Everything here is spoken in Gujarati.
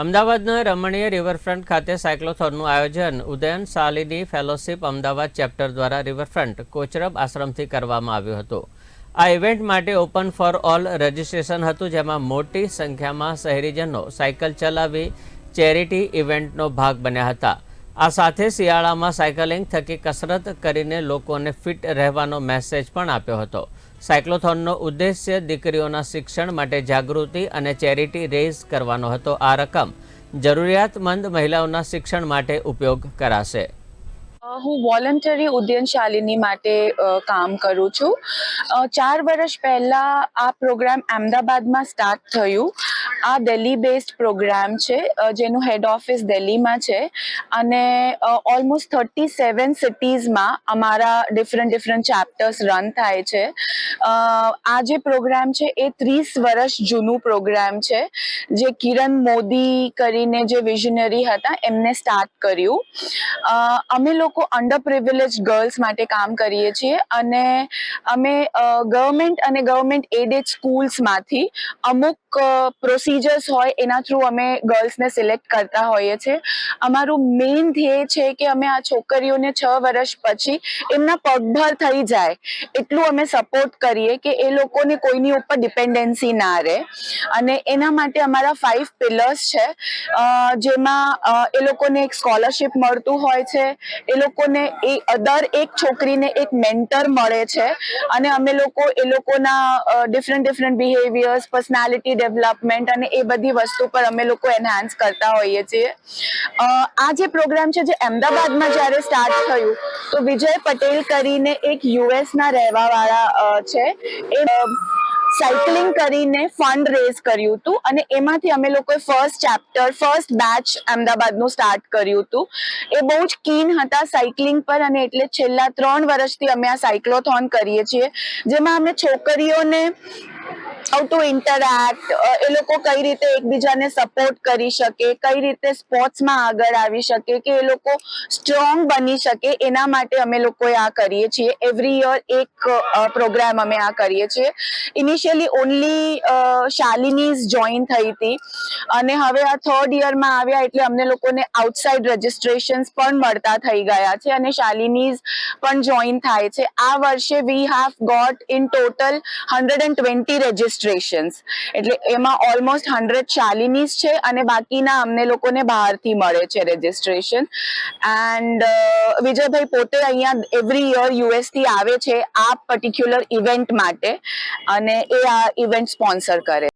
અમદાવાદના રમણીય રિવરફ્રન્ટ ખાતે સાયક્લોથોનનું આયોજન. ઉદયન શાલિની ફેલોશિપ અમદાવાદ ચેપ્ટર દ્વારા રિવરફ્રન્ટ કોચરબ આશ્રમથી કરવામાં આવ્યું હતું. આ ઇવેન્ટ માટે ઓપન ફોર ઓલ રજિસ્ટ્રેશન હતું, જેમાં મોટી સંખ્યામાં શહેરીજનો સાયકલ ચલાવી ચેરિટી ઇવેન્ટનો ભાગ બન્યા હતા. આ સાથે શિયાળામાં સાયકલિંગ થકી કસરત કરીને લોકોને ફિટ રહેવાનો મેસેજ પણ આપ્યો હતો. સાયક્લોથોનનો ઉદ્દેશ્ય દીકરીઓના શિક્ષણ માટે જાગૃતિ અને ચેરિટી રેઝ કરવાનો હતો આ રકમ. જરૂરિયાતમંદ મહિલાઓના શિક્ષણ માટે ઉપયોગ કરાશે. હું વોલન્ટરી ઉદ્યનશાલિની માટે કામ કરું છું. ચાર વર્ષ પહેલાં આ પ્રોગ્રામ અમદાવાદમાં સ્ટાર્ટ થયું. આ દિલ્હી બેસ્ડ પ્રોગ્રામ છે જેનું હેડ ઓફિસ દિલ્હીમાં છે. અને ઓલમોસ્ટ થર્ટી સેવન સિટીઝમાં અમારા ડિફરન્ટ ડિફરન્ટ ચેપ્ટર્સ રન થાય છે. આ જે પ્રોગ્રામ છે એ ત્રીસ વર્ષ જૂનું પ્રોગ્રામ છે, જે કિરણ મોદી કરીને જે વિઝનરી હતા, એમને સ્ટાર્ટ કર્યું. અમે લોકો અંડર પ્રિવિલેજ ગર્લ્સ માટે કામ કરીએ છીએ અને અમે ગવર્મેન્ટ અને ગવર્મેન્ટ એડેડ સ્કૂલ્સમાંથી અમુક પ્રોસિજર્સ હોય, એના થ્રુ અમે ગર્લ્સને સિલેક્ટ કરતા હોઈએ છીએ. અમારું મેઇન ધ્યેય છે કે અમે આ છોકરીઓને છ વર્ષ પછી એમના પગભર થઈ જાય, એટલું અમે સપોર્ટ કરીએ કે એ લોકોને કોઈની ઉપર ડિપેન્ડન્સી ના રહે. અને એના માટે અમારા ફાઇવ પિલર્સ છે. જેમાં એ લોકોને એક સ્કોલરશિપ મળતું હોય છે, એ લોકોને એ, દર એક છોકરીને એક મેન્ટર મળે છે, અને અમે લોકો એ લોકોના different different behaviours personality development અને એ બધી વસ્તુ પર અમે લોકો એનહાન્સ કરતા હોઈએ છીએ. આ જે પ્રોગ્રામ છે જે અમદાવાદમાં જ્યારે સ્ટાર્ટ થયું, તો વિજય પટેલ કરીને એક યુએસના રહેવાવાળા છે. એ સાયકલિંગ કરીને ફંડ રેઝ કર્યું હતું અને એમાંથી અમે લોકોએ ફર્સ્ટ ચેપ્ટર ફર્સ્ટ બેચ અમદાવાદનું સ્ટાર્ટ કર્યું હતું. એ બહુ જ કીન હતા સાયકલિંગ પર અને એટલે છેલ્લા ત્રણ વર્ષથી અમે આ સાયક્લોથોન કરીએ છીએ, જેમાં અમે છોકરીઓને હાઉ ટુ ઇન્ટરેક્ટ એ લોકો કઈ રીતે એકબીજાને સપોર્ટ કરી શકે, કઈ રીતે સ્પોર્ટ્સમાં આગળ આવી શકે, કે એ લોકો સ્ટ્રોંગ બની શકે, એના માટે અમે લોકોએ આ કરીએ છીએ. એવરી યર એક પ્રોગ્રામ અમે આ કરીએ છીએ. ઇનિશિયલી ઓનલી શાલિનીઝ જોઈન થઈ હતી. અને હવે આ થર્ડ યરમાં આવ્યા એટલે અમને લોકોને આઉટસાઇડ રજિસ્ટ્રેશન્સ પણ મળતા થઈ ગયા છે અને શાલિનીઝ પણ જોઈન થાય છે. આ વર્ષે we have got in total hundred and twenty registrations એટલે એમાં ઓલમોસ્ટ હંડ્રેડ શાલિનીઝ છે અને બાકીના અમને લોકોને બહારથી મળે છે રજિસ્ટ્રેશન એન્ડ વિજયભાઈ પોતે અહીંયા એવરી યર યુએસથી આવે છે આ પર્ટિક્યુલર ઇવેન્ટ માટે અને એ આ ઇવેન્ટ સ્પોન્સર કરે